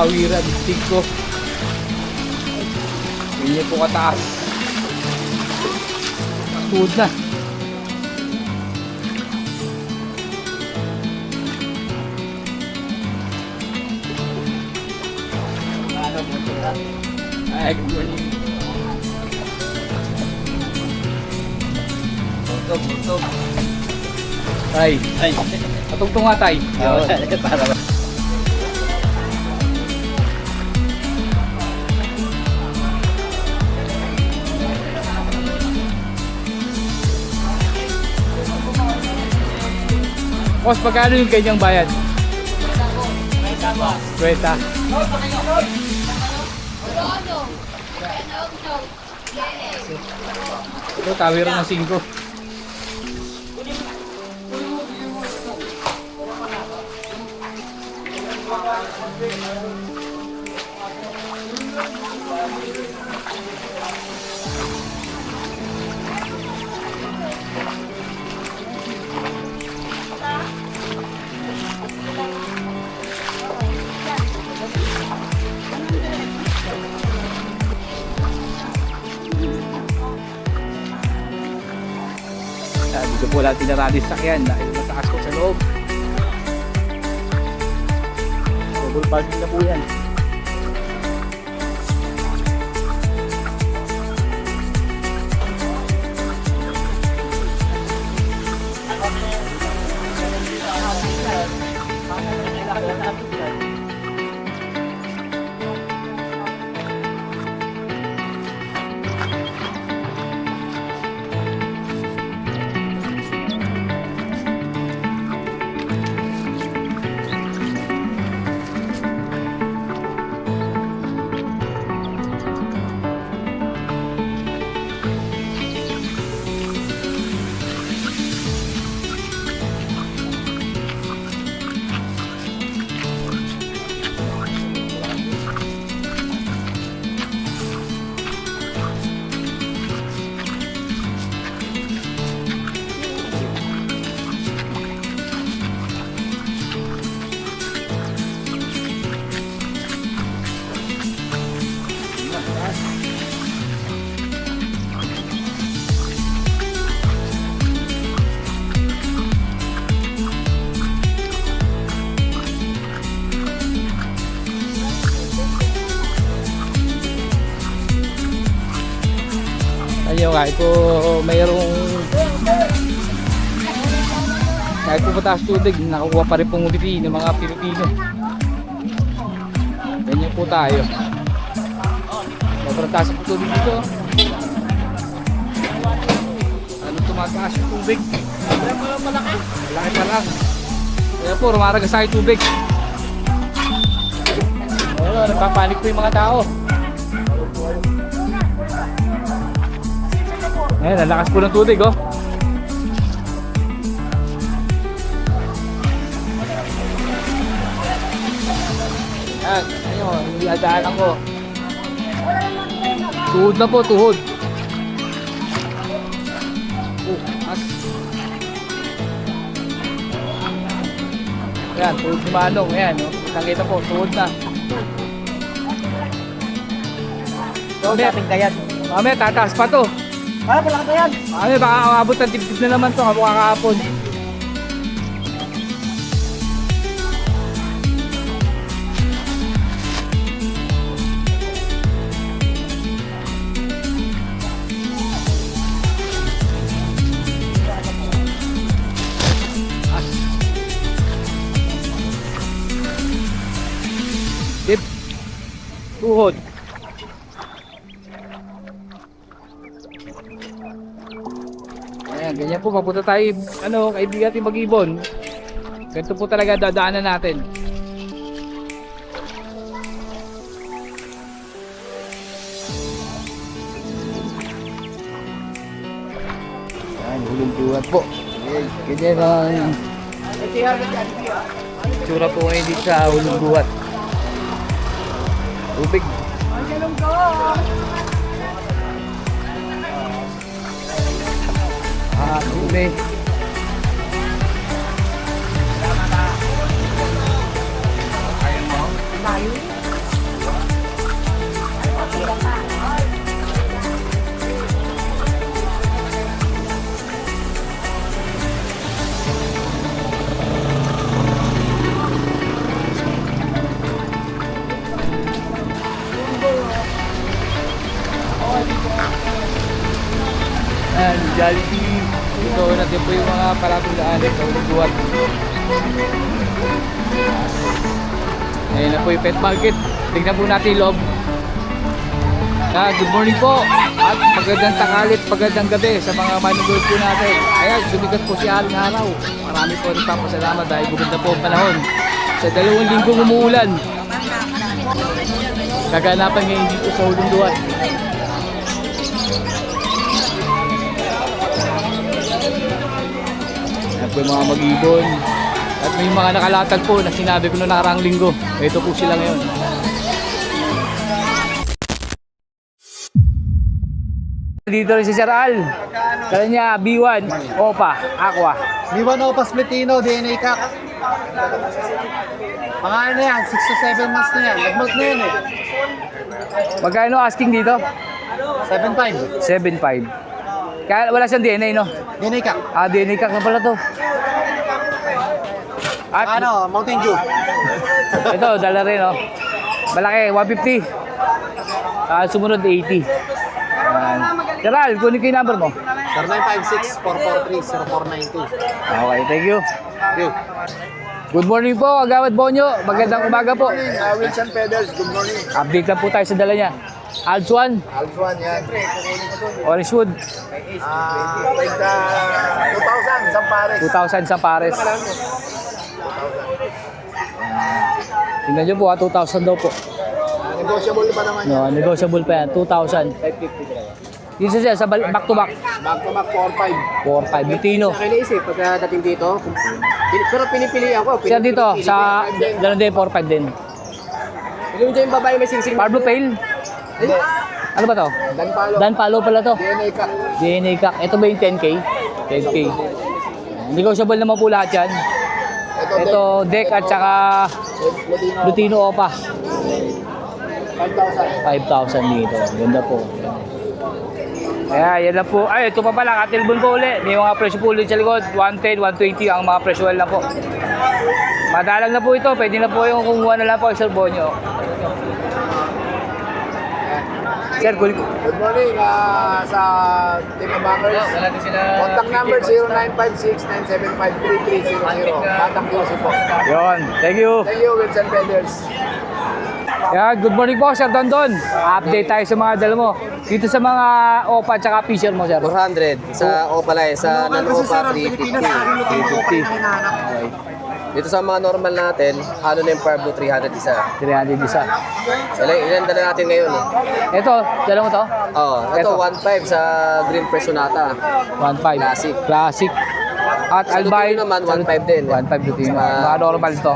tawiran, 5. Ganyan po kataas. Food na. Ay, good morning. Butog, butog. Tay, Ay, patugtong nga tay. Para Boss, pagkano yung ganyang bayad? Kwenta. Ito, tawiran ng 5. Yan, dito po lang tinarali sa sakyan dahil mataas po sa loob. Double parking na po yan. Ayun, kahit po mayroong kahit po mataas tubig, nakukuha pa rin pong ngiti ng mga Pilipino. Ganyan po tayo. Sobrang taas po tubig dito. Ano tumataas yung tubig? Malaki. Malaki pa lang. Kaya po, rumaragas sa tubig. Ayun, nagpapanik po yung mga tao. Ayan, ang lakas po ng tubig, oh. Ayan, ayun, hindi adaanan ko. Tuhod na po, tuhod. Oh, as. Ayan, tuhod ni Manong, ayan, oh. Nakita po, tuhod na. So, dating kayat. Mamaya, tataas pa to. Ah, pala ka yan. Mamaya, baka umabot ng dibdib na naman to, kamukha kahapon. Papunta tayo, ano, kaibigan natin mag-ibon. Ganito po talaga dadaanan natin. Ayan, hulong buhat po. Ganyan ang tsura po ngayon dito sa hulong buhat. Tubig. Ah, tubig. Jollibee. Ayan na po yung pet market. Tingnan po natin loob. Ah, good morning po. At magandang tanghali at magandang gabi sa mga manunood po natin. Ayan, sumigat po si Aling Araw. Marami po nagpapasalamat dahil gumanda po ang panahon. Sa dalawang linggong umuulan. Kaganapan ngayon dito sa Hulong Duwan. Ayan po yung mga mag-ibon. May mga nakalatag po na sinabi ko noong nakarang linggo. Ito po sila ngayon. Dito rin si Sir Al. Kala niya B1, Opa, Aqua. Liwan Opas Metino, DNA Cup. Mga ano yan, 6 to 7 months na yan. Nag-month na yan eh. Magkano asking dito? 7.5. 7.5. Kaya wala siyang DNA, no? DNA Cup. Ah, DNA ka na pala to. At Ano, Mountain Dew. ito, dala rin, no? Malaki, 150. Ah, sumunod 80. Ayan. Sir Al, kunin ko yung number mo. 0956-443-0492. Okay, thank you. Yo. Good morning po, Agawad Bonyo. Magandang umaga po. Uh, Wilson Pedals, good morning. Update lang po tayo sa dala niya. Altswan, Aljuan yan. Orangewood, Ah, uh, 2,000, isang pares. 2,000 sa pares. Tingnan nyo po ha, 2,000 daw po. Negotiable pa naman yan. No, negotiable pa yan, 2,000. 550 talaga. Dito siya, sa bal- back to back, Back to back 4-5. 4-5 Lutino. Sa akin naisip, pagkadating dito, pin- pero pinipili ako. Siya dito, pinipili- sa gano'n din, 4-5 din. Yung dyan yung babae may singsing. Pablo Pale? Ano ba to? Dan Palo. Dan Palo pala to. DNA Cup. DNA ka. Ito ba yung 10K? 10K. Negotiable naman po lahat yan. Ito, deck at saka. Lutino Opa. 5,000. 5,000 dito. Ganda po. Kaya yan lang po. Ay, ito pa pala, katilbon po uli. May mga presyo po ulit sa likod. 110, 120 ang mga presyo lang po. Madalang na po ito. Pwede na po yung kumuha na lang po Sir Bonyo. Sir, kung Good morning ah, sa Team Abangers. Contact number 0956-975-3300. Batang Yosi po. Yon, thank you. Thank you, Wilson Peders. Yeah, good morning po, Sir Dondon. Update tayo sa mga dala mo. Dito sa mga OPA at saka fisher mo, Sir. 400 sa Opalay, sa non-Opa 350. 350. Dito sa mga normal natin, ano na yung Parblo 300 isa. 300 isa. So, ilan, ilan dala natin ngayon eh? Ito, dala mo to? Oh, ito Ito. 1.5 sa Green Presonata. 1.5. Classic. Classic. At Sa Albay. Lutino naman, 1.5 din. 1.5 Lutino. Mga normal to.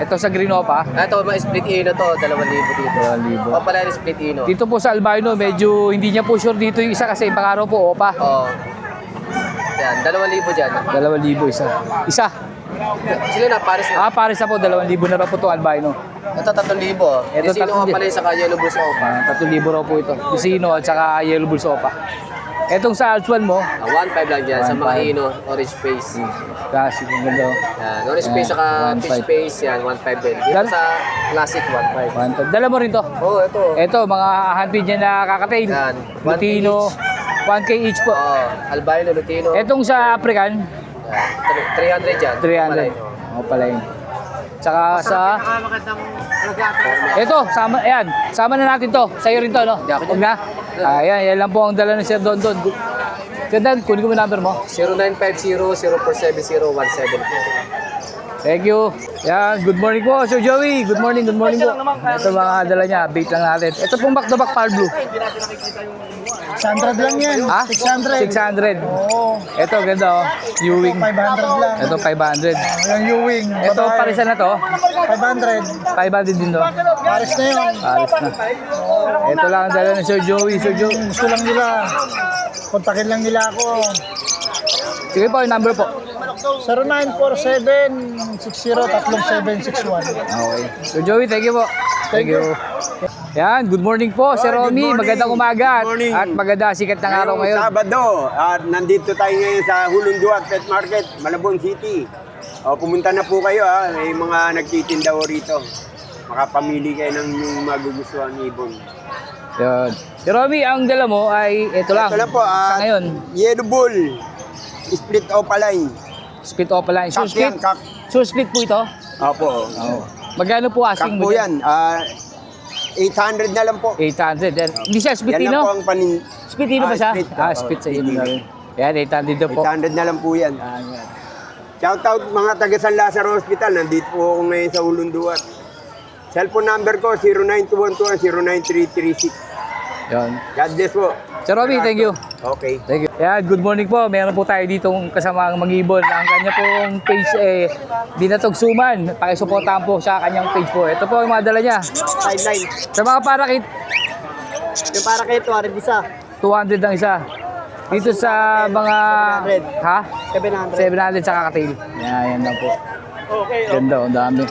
Ito sa Green Opa. Ito, mga split ino to, 2,000 dito. 2,000. Opalay na split ino. Dito po sa Albino, medyo hindi niya po sure dito yung isa kasi ibang araw po Opa. Oh. Yan, 2,000 dyan. 2,000 isa. Isa. Sila na, Paris na. Ah, pares na po, 2,000 na raw po to Albino. Ito, 3,000. Ito, Ito, sino 3,000. Opalay sa Yellow Bulls Opa? Ah, 3,000 raw po ito. Bisino at saka Yellow Bulls Opa. Etong sa Altswan mo, Ah, 1.5 lang dyan sa mga 1.5. ino, orange face. classic ang ganda. oh. Yan, orange Yan, face saka 1.5. fish face, yan, 1.5 din. Dito sa classic, 1.5. 1.5. Dala mo rin to. Oh, ito. Ito, mga handpid niya na kakatail. Yan, 1K Lutino, 1K each po. Oh, albino, lutino. Etong sa African, 300 dyan. 300. O pala yun. Tsaka sa... Pinakamagandang alaga. Ito, sama, ayan. Sama na natin to. Sa'yo rin to, no? Hindi, Huwag na. Ayan, yan lang po ang dala ni Sir Don Don. Ganda, kunin ko mo yung number mo. 0950-0470-174. Thank you. Yan, good morning po, Sir Joey. Good morning, good morning po. Ito mga dala niya, bait lang natin. Ito pong back to back par blue. 600 lang yan. Ha? 600. 600. Oo. Ito, ganda oh. Ewing. 500 lang. Ito, 500. Yung Ewing. Ito, parisan na to. 500. 500 din to. Paris na yun. Alis na. Ito lang ang dala ni Sir Joey. Sir Joey. Gusto lang nila. Kontakin lang nila ako. Sige po, yung number po. 0947-60-3761. Okay. Sir Joey, thank you po. Thank you. Yan, good morning po, Sir good Romy. morning. Magandang umaga. Good morning. At maganda sikat ng araw ngayon. Sabado, at nandito tayo ngayon sa Hulong Duat Pet Market, Malabon City. O, pumunta na po kayo ha, may mga nagtitinda ho rito. Makapamili kayo ng yung magugustuhan ibon. Yun. Si Romy, ang dala mo ay ito lang. Ito lang po, Sa ah, ngayon, Yellow bull. Split opaline. split opaline. Sure Kak split. yan, kak. Sure split po ito. Opo. Magkano po Kak asking po mo yan. Ah, 800 na lang po. 800. Yan. Hindi siya Yan lang po ang panin... Splitino ba Ah, siya? split. Ah, Oo, split sa iyo. split. Yan, 800 daw po. 800 na lang po yan. Yan, yan. Shout out mga taga San Lazaro Hospital. Nandito po ako ngayon sa Ulunduat. Cellphone number ko 0921-09336. Yan. God bless po. Sir Romy, thank you. Okay. Thank you. Yeah, good morning po. Meron po tayo dito kasama ang mag-ibon. Ang kanya pong page eh, Binatog Suman. Pakisuportahan po sa kanyang page po. Ito po ang mga dala niya. Sideline. Sa mga parakit, Yung para kay Tuareg isa. 200 ang isa. Dito sa mga... 700. Ha? 700. 700 sa kakatail. Yan, yan lang po. Okay. Ganda, ang dami.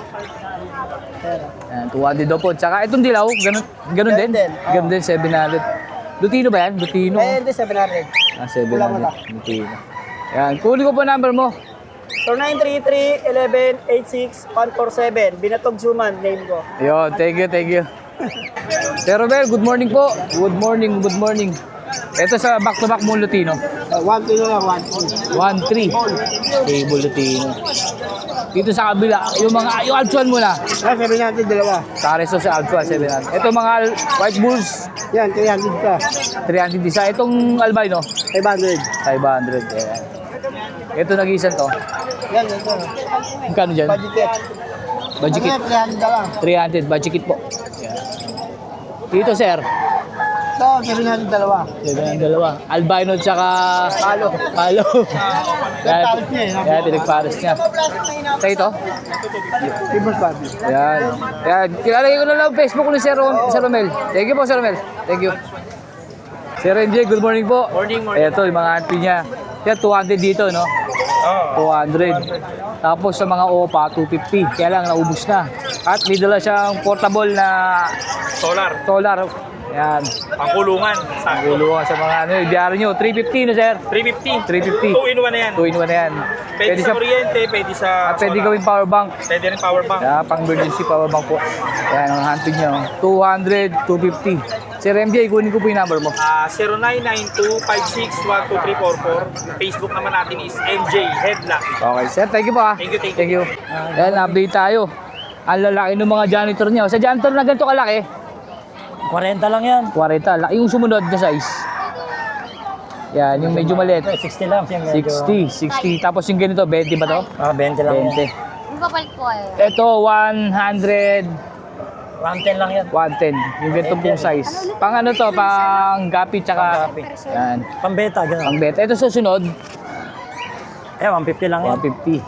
Yan, 200 daw po. Tsaka itong dilaw, ganun, ganun din. Ganun din, 700. Lutino ba yan? Lutino. Eh, hindi 700. Ah, Kulang mo 700. Lutino. Yan, kunin ko po number mo. So 933-11-86-147. Binatog Suman, name ko. Yo, thank you, thank you. Sir Robel, good morning po. Good morning, good morning. Ito sa back-to-back mo Lutino. Uh, 1 kilo lang, 1 1-3. Table Lutino. Dito sa kabila, yung mga, yung Altuan mo na. Ah, 700 dalawa. Tareso sa Altuan, 700. Ito mga White Bulls, Yan, 300 ka. 300 isa. Itong Albino, 500. 500. Ayan. Ito nag-iisan to. Yan, ito. Magkano dyan? Budget. Budget. Ano, 300 na lang. 300. Budget po. Ayan. Dito, sir. Ito, 700 dalawa. Sabi ng dalawa. Albino at saka... Palo. Palo. Yan, Pinagpares niya eh. yan, pinagpares niya. Sa ito? Ribbon Bobby. Yan. Yan. Kilalagay ko na lang ang Facebook ni Sir, Rom, Sir Romel. Thank you po, Sir Romel. Thank you. Sir NJ, good morning po. Morning, morning. Ito, yung mga auntie niya. Yan, 200 dito, no? Oo. 200. Tapos sa mga OPA, 250. Kaya lang, naubos na. At may dala siyang portable na Solar, solar. Yan. pangkulungan. Sa Guluhan sa mga ano, biyari nyo. 350 na, sir. 350. 350. 2 in 1 na yan. 2 in 1 na yan. Pwede, sa kuryente, pwede sa at pwede solar. gawing power bank. Pwede rin power bank. Yeah, pang emergency power bank po. Yan ang hunting nyo. 200, 250. Sir MJ, kunin ko po yung number mo. Ah, 0992-56-12344. Facebook naman natin is MJ Headlock. Okay, sir. Thank you po ah. Thank you, thank Thank you. you. Yan, update tayo. Ang lalaki ng mga janitor niya. Sa janitor na ganito kalaki, 40 lang yan. 40. Laki yung sumunod na size. Yan, yung medyo maliit. 60 lang. siya medyo- 60, 60. Tapos yung ganito, 20 ba to? Ah, 20 lang 20. yan. Magpapalit po kayo. Ito, 100, 110 lang yan. 110. Yung ganito pong size. Pang ano to, pang gapi tsaka... Pang-gapi. Yan, Pambeta, gano'n. pang beta. Ito susunod, Eh, 150 lang yan. 150.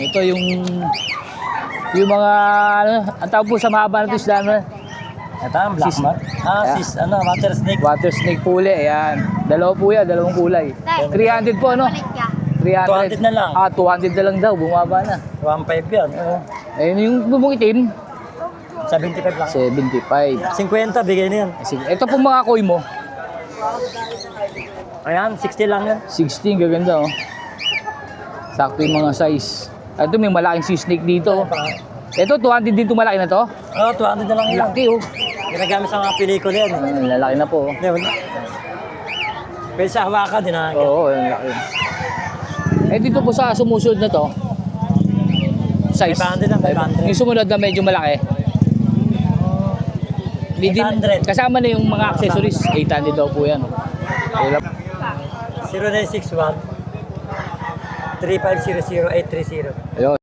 Ito yung yung mga ano, ang tawag po sa mahaba na ano, Ito ang black Sis- man. Ah, Yeah. sis, ano, water snake. water snake puli, ayan. Dalawa po yan, dalawang kulay. 300 po ano? Palit ka. 300. 200 na lang. Ah, 200 na lang daw, bumaba na. 1.5 yan. Oo. Ayun yung bubong itim, 75 lang. 75. 50, bigay na yan. Sige, ito pong mga koy mo, Ayan, 60 lang yan. 16, gaganda oh. Sakto yung mga size. Ito may malaking sea snake dito. Ito, 200 din itong malaki na to. Oh, 200 na lang yan. Laki oh. Ginagamit sa mga pelikula yan. eh. Ayun, lalaki na po. oh. Hindi, wala. Pwede sa hawakan din ha. Oo, yung laki. Eh dito po sa sumusunod na to, size. 500 lang, 500. Yung sumunod na medyo malaki. Hindi din, 800. kasama na yung mga accessories. 800 daw po yan. Wala. 0961 3500 830. Ayun.